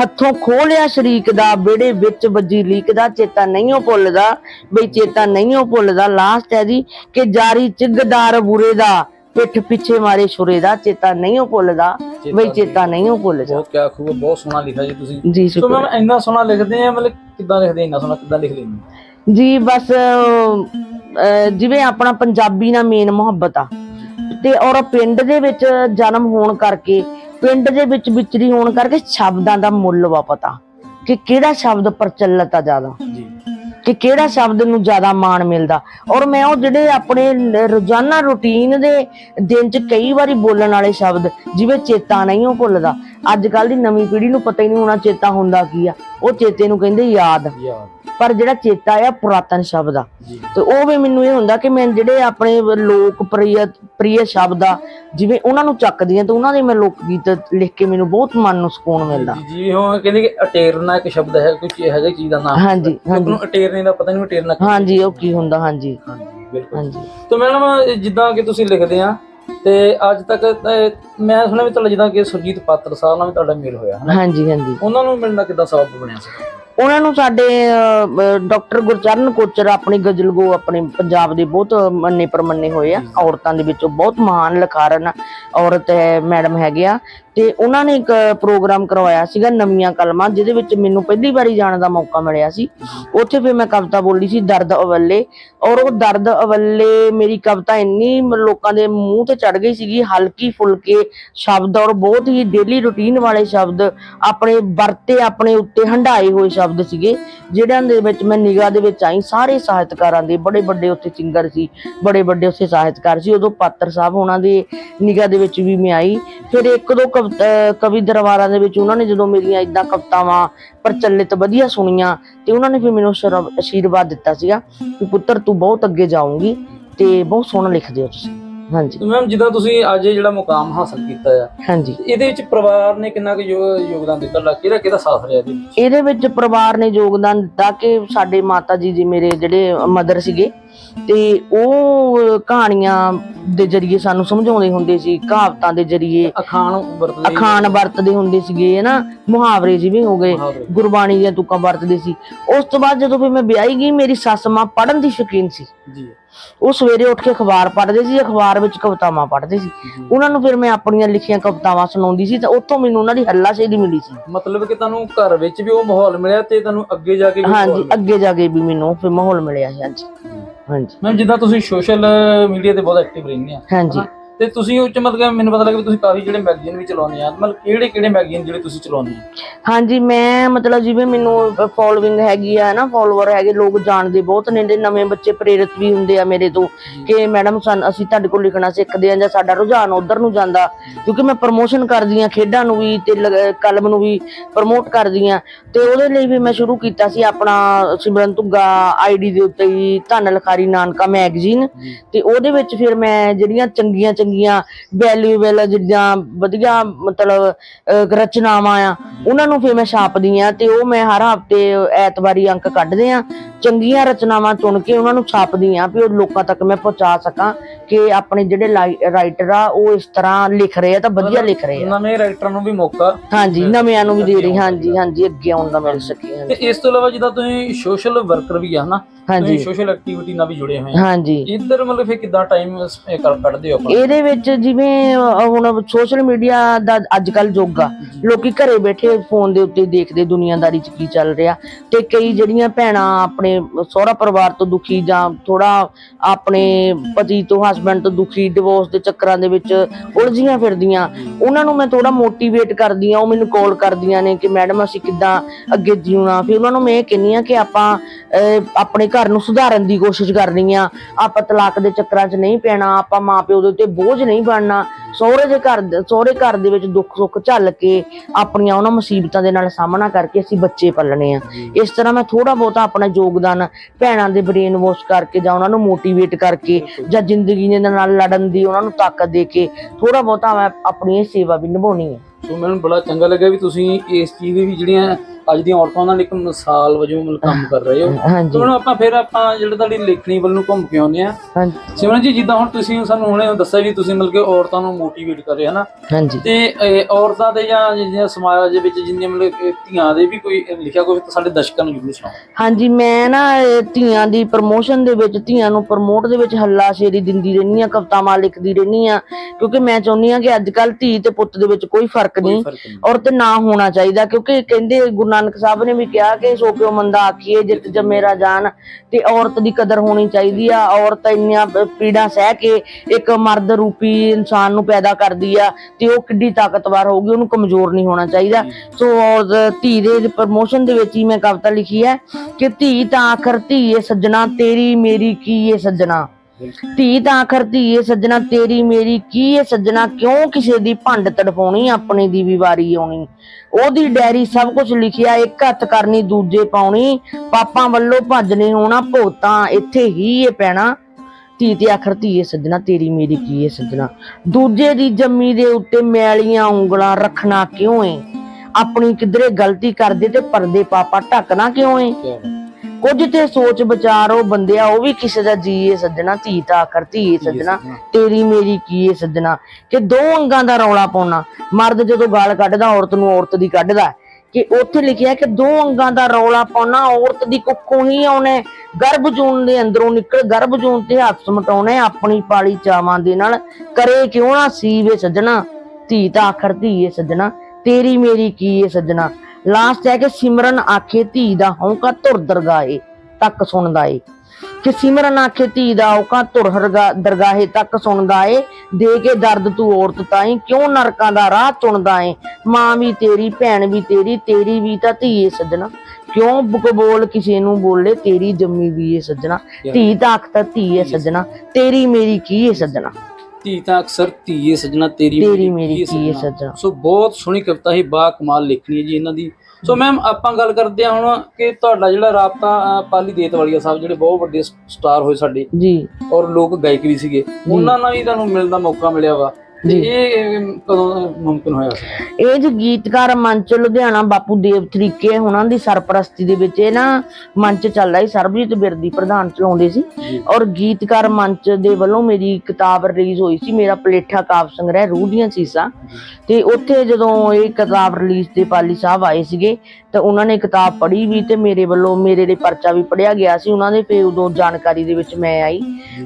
ਹੱਥੋਂ ਖੋਲਿਆ ਸ਼ਰੀਕ ਦਾ ਵਿੜੇ ਵਿੱਚ ਵੱਜੀ ਲੀਕ ਦਾ ਚੇਤਾ ਨਹੀਂ ਉਹ ਭੁੱਲਦਾ। ਬਈ ਚੇਤਾ ਨਹੀਂ ਉਹ ਭੁੱਲਦਾ। ਲਾਸਟ ਹੈ ਜੀ ਕਿ ਜਾਰੀ ਚਿੱਗਦਾਰ ਬੁਰੇ ਦਾ ਪਿੱਠ ਪਿੱਛੇ ਮਾਰੇ ਛੁਰੇ ਦਾ ਚੇਤਾ ਨਹੀਂ ਉਹ ਭੁੱਲਦਾ। ਬਈ ਚੇਤਾ ਨਹੀਂ ਉਹ ਭੁੱਲਦਾ। ਬਹੁਤ ਕਿਆ ਖੂਬ ਬਹੁਤ ਸੋਹਣਾ ਲਿਖਿਆ ਜੀ ਤੁਸੀਂ। ਜੀ ਸੋ ਸ਼ੁਕਰ ਮੈਮ ਇੰਨਾ ਸੋਹਣਾ ਲਿਖਦੇ ਆ ਮਤਲਬ ਕਿੱਦਾਂ ਲਿਖਦੇ ਆ ਇੰਨਾ ਸੋਹਣਾ ਕਿੱਦਾਂ ਲਿਖ ਲੈਂਦੇ ਜੀ ਬਸ ਅਹ, ਜਿਵੇਂ ਆਪਣਾ ਪੰਜਾਬੀ ਨਾਲ ਮੇਨ ਮੁਹੱਬਤ ਆ। ਤੇ ਔਰ ਪਿੰਡ ਦੇ ਵਿੱਚ ਜਨਮ ਹੋਣ ਕਰਕੇ ਪਿੰਡ ਦੇ ਵਿੱਚ ਵਿਚਰੀ ਹੋਣ ਕਰਕੇ ਸ਼ਬਦਾਂ ਦਾ ਮੁੱਲ ਵਾ ਪਤਾ। ਕਿ ਕਿਹੜਾ ਸ਼ਬਦ ਪ੍ਰਚਲਿਤ ਆ ਜ਼ਿਆਦਾ? ਕਿ ਕਿਹੜਾ ਸ਼ਬਦ ਨੂੰ ਜ਼ਿਆਦਾ ਮਾਣ ਮਿਲਦਾ? ਔਰ ਮੈਂ ਉਹ ਜਿਹੜੇ ਆਪਣੇ ਰੋਜ਼ਾਨਾ ਰੁਟੀਨ ਦੇ ਦਿਨ 'ਚ ਕਈ ਵਾਰੀ ਬੋਲਣ ਵਾਲੇ ਸ਼ਬਦ ਜਿਵੇਂ ਚੇਤਾ ਨਹੀਂ ਉਹ ਭੁੱਲਦਾ। ਅੱਜ ਕੱਲ ਦੀ ਨਵੀਂ ਪੀੜ੍ਹੀ ਨੂੰ ਪਤਾ ਹੀ ਨਹੀਂ ਹੋਣਾ ਚੇਤਾ ਹੁੰਦਾ ਕੀ ਆ। ਉਹ ਚੇਤੇ ਨੂੰ ਕਹਿੰਦੇ ਯਾਦ। ਯਾਰ ਪਰ ਜਿਹੜਾ ਚੇਤਾ ਆ ਪੁਰਾਤਨ ਸ਼ਬਦ ਆ। ਤੇ ਉਹ ਵੀ ਮੈਨੂੰ ਇਹ ਹੁੰਦਾ ਕਿ ਮੈਂ ਜਿਹੜੇ ਆਪਣੇ ਲੋਕ ਪ੍ਰਿਯ ਪ੍ਰਿਯ ਸ਼ਬਦ ਆ ਜਿਵੇਂ ਉਹਨਾਂ ਨੂੰ ਚੱਕਦੀ ਆ ਤੇ ਉਹਨਾਂ ਦੇ ਮੈਂ ਲੋਕ ਗੀਤ ਲਿਖ ਕੇ ਮੈਨੂੰ ਬਹੁਤ ਮਨ ਨੂੰ ਸਕੂਨ ਮਿਲਦਾ। ਜੀ ਉਹ ਕਹਿੰਦੇ ਕਿ ਅਟੇਰਨਾ ਇੱਕ ਸ਼ਬਦ ਹੈ ਕੋਈ ਇਹੋ ਜਿਹੀ ਚੀਜ਼ ਦਾ ਨਾਮ। ਹਾਂਜੀ ਹਾਂਜੀ। ਅਟੇਰਨੇ ਦਾ ਪਤਾ ਨਹੀਂ ਅਟੇਰਨਾ ਹਾਂਜੀ ਉਹ ਕੀ ਹੁੰਦਾ ਹਾਂਜੀ। ਹਾਂਜੀ ਬਿਲਕੁਲ। ਹਾਂਜੀ। ਤਾਂ ਮੈਡਮ ਜਿੱਦਾਂ ਕਿ ਤੁਸੀਂ ਲਿਖਦੇ ਆ ਤੇ ਅੱਜ ਤੱਕ ਮੈਂ ਸੁਣਿਆ ਵੀ ਤੁਹਾਡਾ ਜਿੱਦਾਂ ਕਿ ਸੁਰਜੀਤ ਪਾਤਰ ਸਾਹਿਬ ਨਾਲ ਵੀ ਤੁਹਾਡਾ ਮੇਲ ਹੋਇਆ ਹਾਂਜੀ ਹਾਂਜੀ। ਉਹਨਾਂ ਨੂੰ ਮਿਲਣ ਕਿੱਦਾਂ ਸਬਬ ਬਣਿਆ ਸੀ? ਉਹਨਾਂ ਨੂੰ ਸਾਡੇ ਡਾਕਟਰ ਗੁਰਚਰਨ ਕੋਚਰ ਆਪਣੀ ਗਜ਼ਲਗੋ ਆਪਣੇ ਪੰਜਾਬ ਦੇ ਬਹੁਤ ਮੰਨੇ ਪਰਮੰਨੇ ਹੋਏ ਆ। ਔਰਤਾਂ ਦੇ ਵਿੱਚੋਂ ਬਹੁਤ ਮਹਾਨ ਲਿਖਾਰਨ ਔਰਤ ਹੈ ਮੈਡਮ ਹੈਗੇ ਆ। ਤੇ ਉਹਨਾਂ ਨੇ ਇੱਕ ਪ੍ਰੋਗਰਾਮ ਕਰਵਾਇਆ ਸੀਗਾ ਨਵੀਆਂ ਕਲਮਾਂ, ਜਿਹਦੇ ਵਿੱਚ ਮੈਨੂੰ ਪਹਿਲੀ ਵਾਰੀ ਜਾਣ ਦਾ ਮੌਕਾ ਮਿਲਿਆ ਸੀ। ਉੱਥੇ ਫਿਰ ਮੈਂ ਕਵਿਤਾ ਬੋਲੀ ਸੀ, ਦਰਦ ਅਵੱਲੇ। ਔਰ ਉਹ ਦਰਦ ਅਵੱਲੇ, ਮੇਰੀ ਕਵਿਤਾ ਇੰਨੀ ਲੋਕਾਂ ਦੇ ਮੂੰਹ ਤੇ ਚੜ ਗਈ ਸੀਗੀ, ਹਲਕੀ ਫੁਲਕੇ ਸ਼ਬਦ ਔਰ ਬਹੁਤ ਹੀ ਡੇਲੀ ਰੁਟੀਨ ਵਾਲੇ ਸ਼ਬਦ, ਆਪਣੇ ਵਰਤੇ, ਆਪਣੇ ਉੱਤੇ ਹੰਡਾਏ ਹੋਏ ਸ਼ਬਦ ਸੀਗੇ, ਜਿਹੜਿਆਂ ਦੇ ਵਿੱਚ ਮੈਂ ਨਿਗਾਹ ਦੇ ਵਿੱਚ ਆਈ। ਸਾਰੇ ਸਾਹਿਤਕਾਰਾਂ ਦੇ, ਬੜੇ ਵੱਡੇ ਉੱਥੇ ਸਿੰਗਰ ਸੀ, ਬੜੇ ਵੱਡੇ ਉੱਥੇ ਸਾਹਿਤਕਾਰ ਸੀ। ਉਦੋਂ ਪਾਤਰ ਸਾਹਿਬ ਉਹਨਾਂ ਦੇ ਨਿਗਾਹ ਦੇ ਵਿੱਚ ਵੀ ਮੈਂ ਆਈ। ਫਿਰ ਇੱਕ ਦੋ ਕਵਿ- ਦਰਬਾਰਾਂ ਦੇ ਵਿੱਚ ਉਹਨਾਂ ਨੇ ਜਦੋਂ ਮੇਰੀਆਂ ਇਦਾਂ ਕਵਿਤਾਵਾਂ ਪ੍ਰਚਲਿਤ ਵਧੀਆ ਸੁਣੀਆਂ ਤੇ ਉਹਨਾਂ ਨੇ ਫਿਰ ਮੈਨੂੰ ਸ਼ਰ- ਆਸ਼ੀਰਵਾਦ ਦਿੱਤਾ ਸੀਗਾ ਕਿ ਪੁੱਤਰ ਤੂੰ ਬਹੁਤ ਅੱਗੇ ਜਾਊਂਗੀ ਤੇ ਬਹੁਤ ਸੋਹਣਾ ਲਿਖਦੇ ਹੋ ਤੁਸੀਂ। ਹਾਂਜੀ। ਮੈਮ ਜਿੱਦਾਂ ਤੁਸੀਂ ਅੱਜ ਇਹ ਜਿਹੜਾ ਮੁਕਾਮ ਹਾਸਲ ਕੀਤਾ ਆ ਹਾਂਜੀ। ਇਹਦੇ ਵਿੱਚ ਪਰਿਵਾਰ ਨੇ ਕਿੰਨਾ ਕੁ ਯੋਗਦਾਨ ਦਿੱਤਾ? ਲਾ ਕਿਹਦਾ ਕਿਹਦਾ ਸਾਥ ਰਿਹਾ ਇਹਦੇ ਵਿੱਚ? ਇਹਦੇ ਵਿੱਚ ਪਰਿਵਾਰ ਨੇ ਯੋਗਦਾਨ ਦਿੱਤਾ ਕਿ ਸਾਡੇ ਮਾਤਾ ਜੀ ਜੀ ਮੇਰੇ ਜਿਹੜੇ ਮਦਰ ਸੀਗੇ ਤੇ ਉਹ ਕਹਾਣੀਆਂ ਦੇ ਜਰੀਏ ਸਾਨੂੰ ਸਮਝਾਉਂਦੇ ਹੁੰਦੇ ਸੀ ਕਹਾਵਤਾਂ ਦੇ ਜਰੀਏ। ਅਖਾਣ ਵਰਤਦੇ ਅਖਾਣ ਵਰਤਦੇ ਹੁੰਦੇ ਸੀਗੇ ਹਨਾ ਮੁਹਾਵਰੇ ਜਿਵੇਂ ਹੋ ਗਏ। ਗੁਰਬਾਣੀ ਦੀਆਂ ਤੁਕਾਂ ਵਰਤਦੇ ਸੀ। ਉਸ ਤੋਂ ਬਾਅਦ ਜਦੋਂ ਫਿਰ ਮੈਂ ਵਿਆਹੀ ਗਈ ਮੇਰੀ ਸੱਸ ਮਾਂ ਪੜ੍ਹਨ ਦੀ ਸ਼ੌਕੀਨ ਸੀ। ਜੀ। ਉਹ ਸਵੇਰੇ ਉੱਠ ਕੇ ਅਖਬਾਰ ਪੜ੍ਹਦੇ ਸੀ ਅਖਬਾਰ ਵਿੱਚ ਕਵਿਤਾਵਾਂ ਪੜ੍ਹਦੇ ਸੀ। ਉਹਨਾਂ ਨੂੰ ਫਿਰ ਮੈਂ ਆਪਣੀਆਂ ਲਿਖੀਆਂ ਕਵਿਤਾਵਾਂ ਸੁਣਾਉਂਦੀ ਸੀ ਤਾਂ ਉੱਥੋਂ ਮੈਨੂੰ ਉਹਨਾਂ ਦੀ ਹੱਲਾਸ਼ੇਰੀ ਮਿਲੀ ਸੀ। ਮਤਲਬ ਕਿ ਤੁਹਾਨੂੰ ਘਰ ਵਿੱਚ ਵੀ ਉਹ ਮਾਹੌਲ ਮਿਲਿਆ ਤੇ ਤੁਹਾਨੂੰ ਅੱਗੇ ਜਾ ਕੇ ਵੀ ਹਾਂਜੀ ਅੱਗੇ ਜਾ ਕੇ ਵੀ ਮੈਨੂੰ ਫਿਰ ਮਾਹੌਲ ਮਿਲਿਆ ਹਾਂਜੀ। ਹਾਂਜੀ ਮੈਮ ਜਿੱਦਾਂ ਤੁਸੀਂ ਸੋਸ਼ਲ ਮੀਡੀਆ ਤੇ ਬਹੁਤ ਐਕਟਿਵ ਰਹਿੰਦੇ ਆ ਹਾਂਜੀ? ਤੇ ਤੁਸੀਂ ਉਹ ਚ ਮਤਲਬ ਮੈਨੂੰ ਪਤਾ ਲੱਗਾ ਵੀ ਤੁਸੀਂ ਕਾਫੀ ਜਿਹੜੇ ਮੈਗਜ਼ੀਨ ਵੀ ਚਲਾਉਂਦੇ ਆ ਮਤਲਬ ਕਿਹੜੇ ਕਿਹੜੇ ਮੈਗਜ਼ੀਨ ਜਿਹੜੇ ਤੁਸੀਂ ਚਲਾਉਂਦੇ ਆ ਹਾਂਜੀ ਮੈਂ ਮਤਲਬ ਜਿਵੇਂ ਮੈਨੂੰ ਫੋਲੋਇੰਗ ਹੈਗੀ ਆ ਨਾ ਫੋਲੋਵਰ ਹੈਗੇ ਲੋਕ ਜਾਣਦੇ ਬਹੁਤ ਨੇ ਤੇ ਨਵੇਂ ਬੱਚੇ ਪ੍ਰੇਰਿਤ ਵੀ ਹੁੰਦੇ ਆ ਮੇਰੇ ਤੋਂ ਕਿ ਮੈਡਮ ਸਨ ਅਸੀਂ ਤੁਹਾਡੇ ਕੋਲ ਲਿਖਣਾ ਸਿੱਖਦੇ ਆ ਜਾਂ ਸਾਡਾ ਰੁਝਾਨ ਉਧਰ ਨੂੰ ਜਾਂਦਾ। ਕਿਉਂਕਿ ਮੈਂ ਪ੍ਰਮੋਸ਼ਨ ਕਰਦੀ ਆ ਖੇਡਾਂ ਨੂੰ ਵੀ ਤੇ ਕਲਮ ਨੂੰ ਵੀ ਪ੍ਰਮੋਟ ਕਰਦੀ ਆ। ਤੇ ਉਹਦੇ ਲਈ ਵੀ ਮੈਂ ਸ਼ੁਰੂ ਕੀਤਾ ਸੀ ਆਪਣਾ ਸਿਮਰਨ ਧੁੱਗਾ ਆਈਡੀ ਦੇ ਉੱਤੇ ਹੀ ਧੰਨ ਲਖਾਰੀ ਨਾਨਕਾ ਮੈਗਜ਼ੀਨ। ਤੇ ਉਹਦੇ ਵਿੱਚ ਫਿਰ ਮੈਂ ਜਿਹੜੀਆਂ ਚੰਗੀਆਂ ਚੰਗੀਆਂ ਵੈਲਿਊਬਲ ਜਿੱਦਾਂ ਵਧੀਆ ਮਤਲਬ ਰਚਨਾਵਾਂ ਆ, ਉਹਨਾਂ ਨੂੰ ਫਿਰ ਮੈਂ ਛਾਪਦੀ ਆ ਤੇ ਉਹ ਮੈਂ ਹਰ ਹਫ਼ਤੇ ਐਤਵਾਰੀ ਅੰਕ ਕੱਢਦੇ ਆ। ਚੰਗੀਆਂ ਰਚਨਾਵਾਂ ਚੁਣ ਕੇ ਉਹਨਾਂ ਨੂੰ ਛਾਪਦੀ ਆ ਵੀ ਉਹ ਲੋਕਾਂ ਤੱਕ ਮੈਂ ਪਹੁੰਚਾ ਸਕਾਂ। ਕਿ ਆਪਣੇ ਜਿਹੜੇ ਰਾਈਟਰ ਆ ਉਹ ਇਸ ਤਰ੍ਹਾਂ ਲਿਖ ਰਹੇ ਆ ਤਾਂ ਵਧੀਆ ਲਿਖ ਰਹੇ ਆ। ਨਵੇਂ ਰਾਈਟਰਾਂ ਨੂੰ ਵੀ ਮੌਕਾ ਹਾਂਜੀ ਨਵਿਆਂ ਨੂੰ ਵੀ ਦੇ ਰਹੀ ਹਾਂਜੀ ਹਾਂਜੀ ਅੱਗੇ ਆਉਣ ਦਾ ਮਿਲ ਸਕੇ ਹਾਂਜੀ। ਤੇ ਇਸ ਤੋਂ ਇਲਾਵਾ ਜਿੱਦਾਂ ਤੁਸੀਂ ਸੋਸ਼ਲ ਵਰਕਰ ਵੀ ਆ ਹਨਾ ਹਾਂਜੀ। ਸੋਸ਼ਲ ਐਕਟੀਵਿਟੀ ਨਾਲ ਵੀ ਜੁੜੇ ਹੋਏ ਆ। ਹਾਂਜੀ। ਇੱਧਰ ਮਤਲਬ ਫਿਰ ਕਿੱਦਾਂ ਟਾਈਮ ਕੱਢਦੇ ਹੋ ਆਪਾਂ? ਇਹਦੇ ਵਿੱਚ ਜਿਵੇਂ ਹੁਣ ਸੋਸ਼ਲ ਮੀਡੀਆ ਦਾ ਅੱਜ ਕੱਲ ਯੁੱਗ ਆ। ਲੋਕੀ ਘਰੇ ਬੈਠੇ ਫੋਨ ਦੇ ਉੱਤੇ ਦੇਖਦੇ ਦੁਨੀਆਦਾਰੀ 'ਚ ਕੀ ਚੱਲ ਰਿਹਾ। ਤੇ ਕਈ ਜਿਹੜੀਆਂ ਭੈਣਾਂ ਆਪਣੇ ਸਹੁਰਾ ਪਰਿਵਾਰ ਤੋਂ ਦੁਖੀ ਜਾਂ ਥੋੜਾ ਆਪਣੇ ਪਤੀ ਤੋਂ ਹਸਬੰਡ ਤੋਂ ਦੁਖੀ ਡਿਵੋਰਸ ਦੇ ਚੱਕਰਾਂ ਦੇ ਵਿੱਚ ਉਲਝੀਆਂ ਫਿਰਦੀਆਂ। ਉਹਨਾਂ ਨੂੰ ਮੈਂ ਥੋੜਾ ਮੋਟੀਵੇਟ ਕਰਦੀ ਆ ਉਹ ਮੈਨੂੰ ਕਾਲ ਕਰਦੀਆਂ ਨੇ ਕਿ ਮੈਡਮ, ਅਸੀਂ ਕਿੱਦਾਂ ਅੱਗੇ ਜਿਉਣਾ? ਫਿਰ ਉਹਨਾਂ ਨੂੰ ਮੈਂ ਇਹ ਕਹਿੰਨੀ ਆ ਕਿ ਆਪਾਂ ਆਪਣੇ ਘਰ ਨੂੰ ਸੁਧਾਰਨ ਦੀ ਕੋਸ਼ਿਸ਼ ਕਰਨੀ ਆ ਆਪਾਂ ਤਲਾਕ ਦੇ ਚੱਕਰਾਂ 'ਚ ਨਹੀਂ ਪੈਣਾ, ਆਪਾਂ ਮਾਪਿਓ ਦੇ ਉੱਤੇ ਬੋਝ ਨਹੀਂ ਬਣਨਾ। ਸਹੁਰੇ ਦੇ ਘਰ ਸਹੁਰੇ ਘਰ ਦੇ ਵਿੱਚ ਦੁੱਖ ਸੁੱਖ ਝੱਲ ਕੇ ਆਪਣੀਆਂ ਉਹਨਾਂ ਮੁਸੀਬਤਾਂ ਦੇ ਨਾਲ ਸਾਹਮਣਾ ਕਰਕੇ ਅਸੀਂ ਬੱਚੇ ਪਾਲਣੇ ਆ। ਇਸ ਤਰ੍ਹਾਂ ਮੈਂ ਥੋੜਾ ਬਹੁਤਾ ਆਪਣਾ ਯੋਗਦਾਨ ਭੈਣਾਂ ਦੇ ਬ੍ਰੇਨ ਵਾਸ਼ ਕਰਕੇ ਜਾਂ ਉਹਨਾਂ ਨੂੰ ਮੋਟੀਵੇਟ ਕਰਕੇ ਜਾਂ ਜ਼ਿੰਦਗੀ ਦੇ ਨਾਲ ਲੜਨ ਦੀ ਉਹਨਾਂ ਨੂੰ ਤਾਕਤ ਦੇ ਕੇ ਥੋੜਾ ਬਹੁਤਾ ਮੈਂ ਆਪਣੀ ਇਹ ਸੇਵਾ ਵੀ ਨਿਭਾਉਣੀ ਹੈ ਸੋ ਮੈਨੂੰ ਬੜਾ ਚੰਗਾ ਲੱਗਾ ਵੀ ਤੁਸੀਂ ਇਸ ਚੀਜ਼ ਦੀ ਵੀ ਜਿਹੜੀਆਂ ਅੱਜ ਦੀਆਂ ਔਰਤਾਂ ਨਾਲ ਇੱਕ ਮਿਸਾਲ ਵਜੋਂ ਮਤਲਬ ਕੰਮ ਕਰ ਰਹੇ ਹੋ। ਹਾਂਜੀ। ਹੁਣ ਆਪਾਂ ਫਿਰ ਆਪਾਂ ਜਿਹੜਾ ਤੁਹਾਡੀ ਲੇਖਣੀ ਵੱਲ ਨੂੰ ਘੁੰਮ ਕੇ ਆਉਂਦੇ ਆ ਹਾਂਜੀ। ਸਿਮਰਨ ਜੀ ਜਿੱਦਾਂ ਹੁਣ ਤੁਸੀਂ ਸਾਨੂੰ ਹੁਣੇ ਦੱਸਿਆ ਵੀ ਤੁਸੀਂ ਮਤਲਬ ਕਿ ਔਰਤਾਂ ਨੂੰ ਮੋਟੀਵੇਟ ਕਰ ਰਹੇ ਹਨਾ? ਹਾਂਜੀ। ਤੇ ਇਹ ਔਰਤਾਂ ਦੇ ਜਾਂ ਜਿਹੜੀਆਂ ਸਮਾਜ ਦੇ ਵਿੱਚ ਜਿੰਨੀਆਂ ਮਤਲਬ ਕਿ ਧੀਆਂ ਦੇ ਵੀ ਕੋਈ ਲਿਖਿਆ ਕੋਈ ਤਾਂ ਸਾਡੇ ਦਰਸ਼ਕਾਂ ਨੂੰ ਜ਼ਰੂਰ ਸੁਣਾਓ। ਹਾਂਜੀ ਮੈਂ ਨਾ ਇਹ ਧੀਆਂ ਦੀ ਪ੍ਰਮੋਸ਼ਨ ਦੇ ਵਿੱਚ ਧੀਆਂ ਨੂੰ ਪ੍ਰਮੋਟ ਦੇ ਵਿੱਚ ਹੱਲਾ ਸ਼ੇਰੀ ਦਿੰਦੀ ਰਹਿੰਦੀ ਆ ਕਵਿਤਾਵਾਂ ਲਿਖਦੀ ਰਹਿੰਦੀ ਆ ਕਿਉਂਕਿ ਮੈਂ ਚਾਹੁੰਦੀ ਆ ਕਿ ਅੱਜ ਕੱਲ ਧੀ ਤੇ ਪੁੱਤ ਦੇ ਵਿੱਚ ਕੋਈ ਫ਼ਰਕ ਨਹੀਂ ਫ਼ਰਕ ਨਹੀਂ। ਔਰ ਤੇ ਨਾ ਹੋਣਾ ਚਾਹੀਦਾ ਕਿਉਂਕਿ ਕਹਿੰਦੇ ਗੁਰੂ ਨਾਨਕ ਸਾਹਿਬ ਨੇ ਵੀ ਕਿਹਾ ਕਿ ਸੋ ਪਿਓ ਮੰਦਾ ਆਖੀਏ, ਜਿਤ ਜੰਮੇ ਰਾਜਾਨ ਤੇ ਔਰਤ ਦੀ ਕਦਰ ਹੋਣੀ ਚਾਹੀਦੀ ਆ। ਔਰਤ ਇੰਨੀਆਂ ਪੀੜਾਂ ਸਹਿ ਕੇ ਇੱਕ ਮਰਦ ਰੂਪੀ ਇਨਸਾਨ ਨੂੰ ਪੈਦਾ ਕਰਦੀ ਆ ਤੇ ਉਹ ਕਿੱਡੀ ਤਾਕਤਵਰ ਹੋਊਗੀ, ਉਹਨੂੰ ਕਮਜ਼ੋਰ ਨਹੀਂ ਹੋਣਾ ਚਾਹੀਦਾ। ਸੋ ਧੀ ਦੇ ਪ੍ਰਮੋਸ਼ਨ ਦੇ ਵਿੱਚ ਹੀ ਮੈਂ ਕਵਿਤਾ ਲਿਖੀ ਹੈ ਕਿ ਧੀ ਤਾਂ ਆਖਰ ਧੀ ਏ ਸੱਜਣਾ, ਤੇਰੀ ਮੇਰੀ ਕੀ ਏ ਸੱਜਣਾ। ਧੀ ਤਾਂ ਆਖਰ ਧੀਏ ਸੱਜਣਾ ਤੇਰੀ ਮੇਰੀ ਕੀ ਏ? ਸੱਜਣਾ ਕਿਉਂ ਕਿਸੇ ਦੀ ਭੰਡ ਤੜਫਾਉਣੀ, ਆਪਣੇ ਦੀ ਵੀ ਵਾਰੀ ਆਉਣੀ? ਉਹਦੀ ਡੈਰੀ ਸਭ ਕੁਝ ਲਿਖਿਆ, ਇੱਕ ਹੱਥ ਕਰਨੀ, ਦੂਜੇ ਪਾਉਣੀ। ਪਾਪਾਂ ਵੱਲੋਂ ਭੱਜਨੇ ਹੋਣਾ, ਭੋਤਾਂ ਇੱਥੇ ਹੀ ਏ ਪੈਣਾ। ਧੀ ਤੇ ਆਖਰ ਧੀਏ ਸੱਜਣਾ ਤੇਰੀ ਮੇਰੀ ਕੀ ਏ, ਸੱਜਣਾ? ਦੂਜੇ ਦੀ ਜੰਮੀ ਦੇ ਉੱਤੇ ਮੈਲੀਆਂ ਉਂਗਲਾਂ ਰੱਖਣਾ ਕਿਉਂ ਏ? ਆਪਣੀ ਕਿਧਰੇ ਗਲਤੀ ਕਰਦੇ ਤੇ ਪਰਦੇ ਪਾਪਾ ਢੱਕਣਾ ਕਿਉਂ ਏ? ਕੁਝ ਤੇ ਸੋਚ ਵਿਚਾਰੋ ਬੰਦਿਆ ਉਹ ਵੀ ਕਿਸੇ ਦਾ ਜੀਏ ਸੱਜਣਾ ਧੀ ਤਾਂ ਆਖਰ ਧੀਏ ਸੱਜਣਾ। ਤੇਰੀ ਮੇਰੀ ਕੀ ਏ ਸੱਜਣਾ। ਕਿ ਦੋ ਅੰਗਾਂ ਦਾ ਰੌਲਾ ਪਾਉਣਾ। ਮਰਦ ਜਦੋਂ ਗਾਲ ਕੱਢਦਾ ਔਰਤ ਨੂੰ ਔਰਤ ਦੀ ਕੱਢਦਾ। ਕਿ ਉੱਥੇ ਲਿਖਿਆ ਕਿ ਦੋ ਅੰਗਾਂ ਦਾ ਰੌਲਾ ਪਾਉਣਾ ਔਰਤ ਦੀ ਕੁੱਖੋਂ ਹੀ ਆਉਣੇ। ਗਰਭ ਜੂਨ ਦੇ ਅੰਦਰੋਂ ਨਿਕਲ ਗਰਭ ਜੂਨ ਤੇ ਹੱਥ ਸਮਟਾਉਣੇ ਆਪਣੀ ਪਾਲੀ ਚਾਵਾਂ ਦੇ ਨਾਲ। ਕਰੇ ਕਿਉਂ ਨਾ ਸੀਵੇ ਸੱਜਣਾ? ਧੀ ਤਾਂ ਆਖਰ ਧੀਏ ਸੱਜਣਾ। ਤੇਰੀ ਮੇਰੀ ਕੀ ਏ ਸੱਜਣਾ? ਲਾਸਟ ਹੈ ਕਿ ਸਿਮਰਨ ਆਖੇ ਧੀ ਦਾ ਹੌਂਕਾ ਧੁਰ ਦਰਗਾਹੇ ਤੱਕ ਸੁਣਦਾ ਏ ਕਿ ਸਿਮਰਨ ਆਖੇ ਧੀ ਦਾ ਹੌਂਕਾ ਧੁਰ ਹਰਗਾ- ਦਰਗਾਹੇ ਤੱਕ ਸੁਣਦਾ ਏ ਦੇ ਕੇ ਦਰਦ ਤੂੰ ਔਰਤ ਤਾਈ ਕਿਉਂ ਨਰਕਾਂ ਦਾ ਰਾਹ ਚੁਣਦਾ ਏ ਮਾਂ ਵੀ ਤੇਰੀ ਭੈਣ ਵੀ ਤੇਰੀ ਤੇਰੀ ਵੀ ਤਾਂ ਧੀ ਏ ਸੱਜਣਾ। ਕਿਉਂ ਬੁਕ ਬੋਲ ਕਿਸੇ ਨੂੰ ਬੋਲੇ ਤੇਰੀ ਜੰਮੀ ਵੀ ਏ ਸੱਜਣਾ। ਧੀ ਤਾਂ ਆਖ ਤਾਂ ਧੀ ਏ ਸੱਜਣਾ ਤੇਰੀ ਮੇਰੀ ਕੀ ਏ ਸੱਜਣਾ? ਧੀ ਤਾਂ ਅਕਸਰ ਧੀਏ ਸੱਜਣਾ ਤੇਰੀ ਤੇਰੀ ਮੇਰੀ ਕੀ ਏ ਸੱਜਣਾ। ਸੋ ਬਹੁਤ ਸੋਹਣੀ ਕਵਿਤਾ ਹੀ ਬਾ ਕਮਾਲ ਲਿਖਣੀ ਹੈ ਜੀ ਇਹਨਾਂ ਦੀ। ਸੋ ਮੈਮ ਆਪਾਂ ਗੱਲ ਕਰਦੇ ਹਾਂ ਹੁਣ ਕਿ ਤੁਹਾਡਾ ਜਿਹੜਾ ਰਾਬਤਾ ਪਾਲੀ ਦੇਤਵਾਲੀਆ ਸਾਹਿਬ ਜਿਹੜੇ ਬਹੁਤ ਵੱਡੇ ਸਟਾਰ ਹੋਏ ਸਾਡੇ ਜੀ। ਔਰ ਲੋਕ ਗਾਇਕ ਵੀ ਸੀਗੇ ਉਹਨਾਂ ਨਾਲ ਵੀ ਤੁਹਾਨੂੰ ਮਿਲਣ ਦਾ ਮੌਕਾ ਮਿਲਿਆ ਵਾ। ਤੇ ਇਹ ਕਦੋਂ ਮੁਮਕਿਨ ਹੋਇਆ ਸੀ? ਇਹ ਜੋ ਗੀਤਕਾਰ ਮੰਚ ਲੁਧਿਆਣਾ ਬਾਪੂ ਦੇਵ ਤਰੀਕੇ ਉਹਨਾਂ ਦੀ ਸਰਪ੍ਰਸਤੀ ਦੇ ਵਿੱਚ ਇਹ ਨਾ ਮੰਚ ਚੱਲਦਾ ਸੀ ਸਰਬਜੀਤ ਬਿਰਦੀ ਪ੍ਰਧਾਨ ਚਲਾਉਂਦੇ ਸੀ। ਔਰ ਗੀਤਕਾਰ ਮੰਚ ਦੇ ਵੱਲੋਂ ਮੇਰੀ ਕਿਤਾਬ ਰਿਲੀਜ਼ ਹੋਈ ਸੀ ਮੇਰਾ ਪਲੇਠਾ ਕਾਵ ਸੰਗ੍ਰਹਿ ਰੂਹ ਦੀਆਂ ਸੀਸਾਂ। ਤੇ ਉੱਥੇ ਜਦੋਂ ਇਹ ਕਿਤਾਬ ਰਿਲੀਜ਼ ਤੇ ਪਾਲੀ ਸਾਹਿਬ ਆਏ ਸੀਗੇ ਤਾਂ ਉਹਨਾਂ ਨੇ ਕਿਤਾਬ ਪੜ੍ਹੀ ਵੀ ਤੇ ਮੇਰੇ ਵੱਲੋਂ ਮੇਰੇ ਲਈ ਪਰਚਾ ਵੀ ਪੜਿਆ ਗਿਆ ਸੀ। ਉਹਨਾਂ ਦੇ ਫਿਰ ਉਦੋਂ ਜਾਣਕਾਰੀ ਦੇ ਵਿੱਚ ਮੈਂ ਆਈ।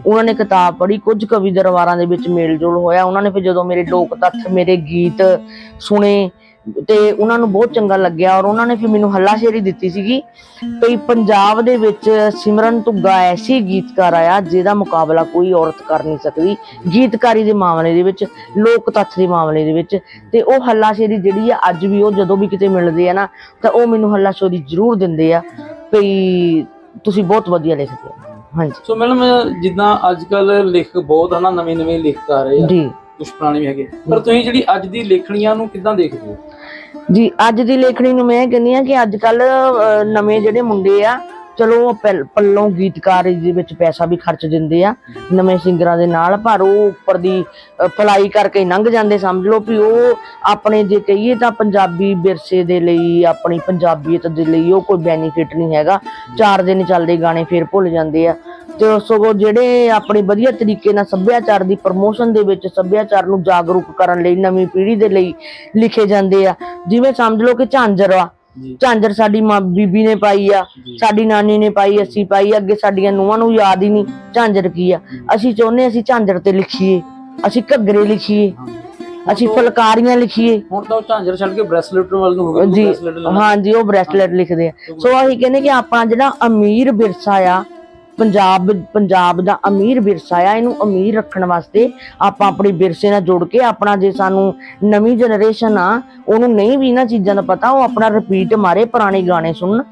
ਉਹਨਾਂ ਨੇ ਕਿਤਾਬ ਪੜ੍ਹੀ ਕੁਝ ਕਵੀ ਦਰਬਾਰਾਂ ਦੇ ਵਿੱਚ ਮੇਲ ਜੋਲ ਹੋਇਆ। ਉਹਨਾਂ ਨੇ ਜਦੋਂ ਮੇਰੇ ਲੋਕ ਤੱਥ ਮੇਰੇ ਗੀਤ ਸੁਣੇ ਤੇ ਉਹਨਾਂ ਨੂੰ ਬਹੁਤ ਚੰਗਾ ਲੱਗਿਆ ਔਰ ਉਹਨਾਂ ਨੇ ਫਿਰ ਮੈਨੂੰ ਹੱਲਾਸ਼ੇਰੀ ਦਿੱਤੀ ਸੀਗੀ ਕਿ ਪੰਜਾਬ ਦੇ ਵਿੱਚ ਸਿਮਰਨ ਤੁੱਗਾ ਐਸੀ ਗੀਤਕਾਰ ਆਇਆ ਜਿਹਦਾ ਮੁਕਾਬਲਾ ਕੋਈ ਔਰਤ ਕਰ ਨਹੀਂ ਸਕਦੀ ਗੀਤਕਾਰੀ ਦੇ ਮਾਮਲੇ ਦੇ ਵਿੱਚ ਲੋਕ ਤੱਥ ਦੇ ਮਾਮਲੇ ਦੇ ਵਿੱਚ ਤੇ ਉਹ ਹੱਲਾਸ਼ੇਰੀ ਜਿਹੜੀ ਆ ਅੱਜ ਵੀ ਉਹ ਜਦੋਂ ਵੀ ਕਿਤੇ ਮਿਲਦੇ ਆ ਨਾ ਤਾਂ ਉਹ ਮੈਨੂੰ ਹੱਲਾਸ਼ੇਰੀ ਜ਼ਰੂਰ ਦਿੰਦੇ ਆ ਵੀ ਤੁਸੀਂ ਬਹੁਤ ਵਧੀਆ ਲਿਖਦੇ ਹੋ। ਹਾਂਜੀ। ਸੋ ਮੈਡਮ ਜਿੱਦਾਂ ਅੱਜ ਕੱਲ ਲੇਖਕ ਬਹੁਤ ਹਨਾ ਨਵੇਂ ਨਵੇਂ ਲੇਖਕ ਆ ਰਹੇ ਆ। ਜੀ। ਕੁਝ ਪੁਰਾਣੇ ਵੀ ਹੈਗੇ। ਪਰ ਤੁਸੀਂ ਜਿਹੜੀ ਅੱਜ ਦੀ ਲੇਖਣੀਆਂ ਨੂੰ ਕਿੱਦਾਂ ਦੇਖਦੇ ਹੋ? ਜੀ ਅੱਜ ਦੀ ਲੇਖਣੀ ਨੂੰ ਮੈਂ ਕਹਿੰਦੀ ਆ ਕਿ ਅੱਜ ਕੱਲ ਨਵੇਂ ਜਿਹੜੇ ਮੁੰਡੇ ਆ ਚਲੋ ਉਹ ਪੱਲੋਂ ਗੀਤਕਾਰੀ ਦੇ ਵਿੱਚ ਪੈਸਾ ਵੀ ਖਰਚ ਦਿੰਦੇ ਆ ਨਵੇਂ ਸਿੰਗਰਾਂ ਦੇ ਨਾਲ ਪਰ ਉਹ ਉੱਪਰ ਦੀ ਅ, ਕਰਕੇ ਲੰਘ ਜਾਂਦੇ ਸਮਝ ਲਓ ਵੀ ਉਹ ਆਪਣੇ ਜੇ ਕਹੀਏ ਤਾਂ ਪੰਜਾਬੀ ਵਿਰਸੇ ਦੇ ਲਈ ਆਪਣੀ ਪੰਜਾਬੀਅਤ ਦੇ ਲਈ ਉਹ ਕੋਈ ਬੈਨੀਫਿਟ ਨਹੀਂ ਹੈਗਾ। ਚਾਰ ਦਿਨ ਚੱਲਦੇ ਗਾਣੇ ਫਿਰ ਭੁੱਲ ਜਾਂਦੇ ਆ। ਤੇ ਸਗੋਂ ਜਿਹੜੇ ਆਪਣੇ ਵਧੀਆ ਤਰੀਕੇ ਨਾਲ ਸੱਭਿਆਚਾਰ ਦੀ ਪ੍ਰਮੋਸ਼ਨ ਦੇ ਵਿੱਚ ਸੱਭਿਆਚਾਰ ਨੂੰ ਜਾਗਰੂਕ ਕਰਨ ਲਈ ਨਵੀਂ ਪੀੜ੍ਹੀ ਦੇ ਲਈ ਲਿਖੇ ਜਾਂਦੇ ਆ। ਜਿਵੇਂ ਸਮਝ ਲਓ ਕਿ ਝਾਂਜਰ ਆ। ਝਾਂਜਰ ਸਾਡੀ ਮਾਂ ਬੀਬੀ ਨੇ ਪਾਈ ਆ ਸਾਡੀ ਨਾਨੀ ਨੇ ਪਾਈ ਅਸੀਂ ਪਾਈ ਅੱਗੇ ਸਾਡੀਆਂ ਨੂੰਹਾਂ ਨੂੰ ਯਾਦ ਹੀ ਨਹੀਂ ਝਾਂਜਰ ਕੀ ਆ। ਅਸੀਂ ਚਾਹੁੰਦੇ ਅਸੀਂ ਝਾਂਜਰ ਤੇ ਲਿਖੀਏ ਅਸੀਂ ਘੱਗਰੇ ਲਿਖੀਏ। ਅਸੀਂ ਫੁਲਕਾਰੀਆਂ ਲਿਖੀਏ। ਹੁਣ ਤਾਂ ਝਾਂਜਰ ਛੱਡ ਕੇ ਬ੍ਰੈਸਲੇਟ ਵੱਲ ਨੂੰ ਹੋ ਗਏ ਜੀ। ਹਾਂਜੀ ਉਹ ਬ੍ਰੈਸਲੇਟ ਲਿਖਦੇ ਆ। ਸੋ ਅਸੀਂ ਕਹਿੰਦੇ ਕਿ ਆਪਾਂ ਜਿਹੜਾ ਅਮੀਰ ਵਿਰਸਾ ਆ ਪੰਜਾਬ ਪੰਜਾਬ ਦਾ ਅਮੀਰ ਵਿਰਸਾ ਆ ਇਹਨੂੰ ਅਮੀਰ ਰੱਖਣ ਵਾਸਤੇ ਆਪਾਂ ਆਪਣੀ ਵਿਰਸੇ ਨਾਲ ਜੁੜ ਕੇ ਆਪਣਾ ਜੇ ਸਾਨੂੰ ਨਵੀਂ ਜਨਰੇਸ਼ਨ ਆ ਉਹਨੂੰ ਨਹੀਂ ਵੀ ਇਹਨਾਂ ਚੀਜ਼ਾਂ ਦਾ ਪਤਾ ਉਹ ਆਪਣਾ ਰਿਪੀਟ ਮਾਰੇ ਪੁਰਾਣੇ ਗਾਣੇ ਸੁਣਨ।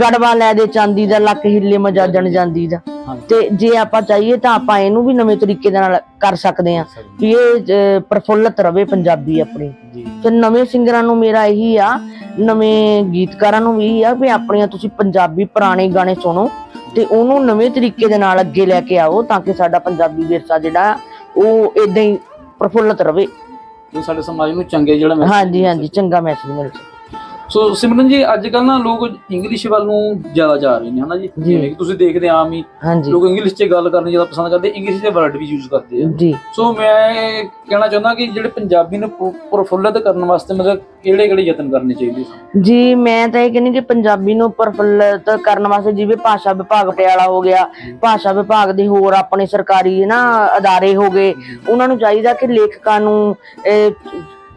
ਗੜਵਾ ਲੈ ਦੇ ਚਾਂਦੀ ਦਾ ਲੱਕ ਹਿੱਲੇ ਮਜਾਜਣ ਜਾਂਦੀ ਦਾ। ਤੇ ਜੇ ਆਪਾਂ ਚਾਹੀਏ ਤਾਂ ਆਪਾਂ ਇਹਨੂੰ ਵੀ ਨਵੇਂ ਤਰੀਕੇ ਦੇ ਨਾਲ ਕਰ ਸਕਦੇ ਹਾਂ ਵੀ ਇਹ ਪ੍ਰਫੁੱਲਤ ਰਵੇ ਪੰਜਾਬੀ ਆਪਣੀ। ਤੇ ਨਵੇਂ ਸਿੰਗਰਾਂ ਨੂੰ ਮੇਰਾ ਇਹੀ ਆ ਨਵੇਂ ਗੀਤਕਾਰਾਂ ਨੂੰ ਵੀ ਆ ਵੀ ਆਪਣੀਆਂ ਤੁਸੀਂ ਪੰਜਾਬੀ ਪੁਰਾਣੇ ਗਾਣੇ ਸੁਣੋ ਤੇ ਉਹਨੂੰ ਨਵੇਂ ਤਰੀਕੇ ਦੇ ਨਾਲ ਅੱਗੇ ਲੈ ਕੇ ਆਓ ਤਾਂ ਕਿ ਸਾਡਾ ਪੰਜਾਬੀ ਵਿਰਸਾ ਜਿਹੜਾ ਉਹ ਇਦਾਂ ਹੀ ਪ੍ਰਫੁੱਲਤ ਰਵੇ। ਉਹ ਸਾਡੇ ਸਮਾਜ ਨੂੰ ਚੰਗੇ ਜਿਹੜਾ ਹਾਂਜੀ ਹਾਂਜੀ ਚੰਗਾ ਮੈਸੇਜ ਮਿਲ ਸਕੇ। ਸੋ ਸਿਮਰਨ ਜੀ ਅੱਜ ਕੱਲ ਨਾ ਲੋਕ ਇੰਗਲਿਸ਼ ਵੱਲ ਨੂੰ ਜ਼ਿਆਦਾ ਜਾ ਰਹੇ ਨੇ ਹਨਾ ਜੀ। ਜਿਵੇਂ ਕਿ ਤੁਸੀਂ ਦੇਖਦੇ ਆਮ ਹੀ ਹਾਂਜੀ। ਲੋਕ ਇੰਗਲਿਸ਼ 'ਚ ਗੱਲ ਕਰਨੀ ਜ਼ਿਆਦਾ ਪਸੰਦ ਕਰਦੇ ਇੰਗਲਿਸ਼ ਦੇ ਵਰਡ ਵੀ ਯੂਜ਼ ਕਰਦੇ ਆ। ਜੀ। ਸੋ ਮੈਂ ਕਹਿਣਾ ਚਾਹੁੰਦਾ ਕਿ ਜਿਹੜੇ ਪੰਜਾਬੀ ਨੂੰ ਪ੍ਰਫੁੱਲਤ ਕਰਨ ਵਾਸਤੇ ਮਤਲਬ ਕਿਹੜੇ ਕਿਹੜੇ ਯਤਨ ਕਰਨੇ ਚਾਹੀਦੇ ਜੀ ਮੈਂ ਤਾਂ ਇਹ ਕਹਿੰਦੀ ਕਿ ਪੰਜਾਬੀ ਨੂੰ ਪ੍ਰਫੁੱਲਤ ਕਰਨ ਵਾਸਤੇ ਜਿਵੇਂ ਭਾਸ਼ਾ ਵਿਭਾਗ ਪਟਿਆਲਾ ਹੋ ਗਿਆ ਭਾਸ਼ਾ ਵਿਭਾਗ ਦੇ ਹੋਰ ਆਪਣੇ ਸਰਕਾਰੀ ਨਾ ਅਦਾਰੇ ਹੋ ਗਏ ਉਹਨਾਂ ਨੂੰ ਚਾਹੀਦਾ ਕਿ ਲੇਖਕਾਂ ਨੂੰ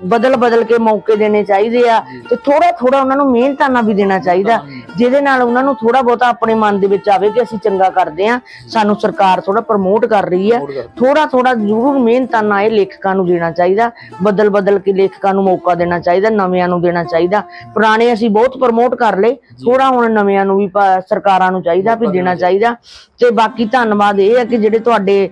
ਬਦਲ ਬਦਲ ਕੇ ਮੌਕੇ ਦੇਣੇ ਚਾਹੀਦੇ ਆ ਤੇ ਥੋੜਾ ਥੋੜਾ ਉਹਨਾਂ ਨੂੰ ਮਿਹਨਤਾਨਾ ਵੀ ਦੇਣਾ ਚਾਹੀਦਾ ਜਿਹਦੇ ਨਾਲ ਉਹਨਾਂ ਨੂੰ ਥੋੜਾ ਬਹੁਤਾ ਆਪਣੇ ਮਨ ਦੇ ਵਿੱਚ ਆਵੇ ਕਿ ਅਸੀਂ ਚੰਗਾ ਕਰਦੇ ਆ ਸਾਨੂੰ ਸਰਕਾਰ ਥੋੜਾ ਪ੍ਰਮੋਟ ਕਰ ਰਹੀ ਆ। ਥੋੜਾ ਥੋੜਾ ਜ਼ਰੂਰ ਮਿਹਨਤਾਨਾ ਇਹ ਲੇਖਕਾਂ ਨੂੰ ਦੇਣਾ ਚਾਹੀਦਾ ਬਦਲ ਬਦਲ ਕੇ ਲੇਖਕਾਂ ਨੂੰ ਮੌਕਾ ਦੇਣਾ ਚਾਹੀਦਾ ਨਵਿਆਂ ਨੂੰ ਦੇਣਾ ਚਾਹੀਦਾ। ਪੁਰਾਣੇ ਅਸੀਂ ਬਹੁਤ ਪ੍ਰਮੋਟ ਕਰ ਲਏ ਥੋੜਾ ਹੁਣ ਨਵਿਆਂ ਨੂੰ ਵੀ ਸਰਕਾਰਾਂ ਨੂੰ ਚਾਹੀਦਾ ਵੀ ਦੇਣਾ ਦੇਣਾ ਚਾਹੀਦਾ। ਤੇ ਬਾਕੀ ਧੰਨਵਾਦ ਇਹ ਹੈ ਕਿ ਜਿਹੜੇ ਤੁਹਾਡੇ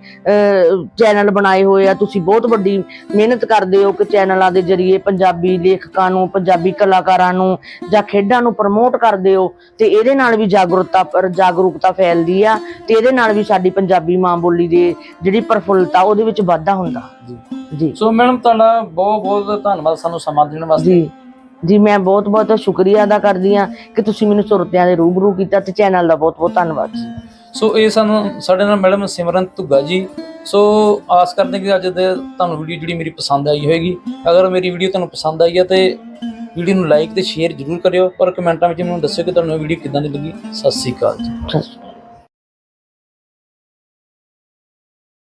ਚੈਨਲ ਬਣਾਏ ਹੋਏ ਆ ਤੁਸੀਂ ਬਹੁਤ ਵੱਡੀ ਮਿਹਨਤ ਕਰਦੇ ਹੋ ਕਿ ਚੈਨਲਾਂ ਦੇ ਜ਼ਰੀਏ ਪੰਜਾਬੀ ਲੇਖਕਾਂ ਨੂੰ ਪੰਜਾਬੀ ਕਲਾਕਾਰਾਂ ਨੂੰ ਜਾਂ ਖੇਡਾਂ ਨੂੰ ਪ੍ਰਮੋਟ ਕਰਦੇ ਹੋ ਤੇ ਇਹਦੇ ਨਾਲ ਵੀ ਜਾਗਰੂਕਤਾ ਜਾਗਰੂਕਤਾ ਫੈਲਦੀ ਆ ਤੇ ਇਹਦੇ ਨਾਲ ਵੀ ਸਾਡੀ ਪੰਜਾਬੀ ਮਾਂ ਬੋਲੀ ਦੇ ਜਿਹੜੀ ਪ੍ਰਫੁੱਲਤਾ ਉਹਦੇ ਵਿੱਚ ਵਾਧਾ ਹੁੰਦਾ। ਜੀ। ਸੋ ਮੈਡਮ ਤੁਹਾਡਾ ਬਹੁਤ ਬਹੁਤ ਧੰਨਵਾਦ ਸਾਨੂੰ ਸਮਾਂ ਦੇਣ ਵਾਸਤੇ। ਜੀ। ਜੀ ਮੈਂ ਬਹੁਤ ਬਹੁਤ ਸ਼ੁਕਰੀਆ ਅਦਾ ਕਰਦੀ ਆ ਕਿ ਤੁਸੀਂ ਮੈਨੂੰ ਸੁਰਤਿਆਂ ਦੇ ਰੂਬਰੂ ਕੀਤਾ ਤੇ ਚੈਨਲ ਦਾ ਬਹੁਤ ਬਹੁਤ ਧੰਨਵਾਦ। ਜੀ। ਸੋ ਇਹ ਸਾਨੂੰ ਸਾਡੇ ਨਾਲ ਮੈਡਮ ਸਿਮਰਨ ਧੁੱਗਾ ਜੀ। ਸੋ ਆਸ ਕਰਦੇ ਕਿ ਅੱਜ ਦੇ ਤੁਹਾਨੂੰ ਵੀਡੀਓ ਜਿਹੜੀ ਮੇਰੀ ਪਸੰਦ ਆਈ ਹੋਵੇਗੀ ਅਗਰ ਮੇਰੀ ਵੀਡੀਓ ਤੁਹਾਨੂੰ ਪਸੰਦ ਆਈ ਹੈ ਤੇ ਵੀਡੀਓ ਨੂੰ ਲਾਈਕ ਤੇ ਸ਼ੇਅਰ ਜ਼ਰੂਰ ਕਰਿਓ ਔਰ ਕਮੈਂਟਾਂ ਵਿੱਚ ਮੈਨੂੰ ਦੱਸਿਓ ਕਿ ਤੁਹਾਨੂੰ ਇਹ ਵੀਡੀਓ ਕਿੱਦਾਂ ਦੀ ਲੱਗੀ। ਸਤਿ ਸ੍ਰੀ ਅਕਾਲ ਜੀ।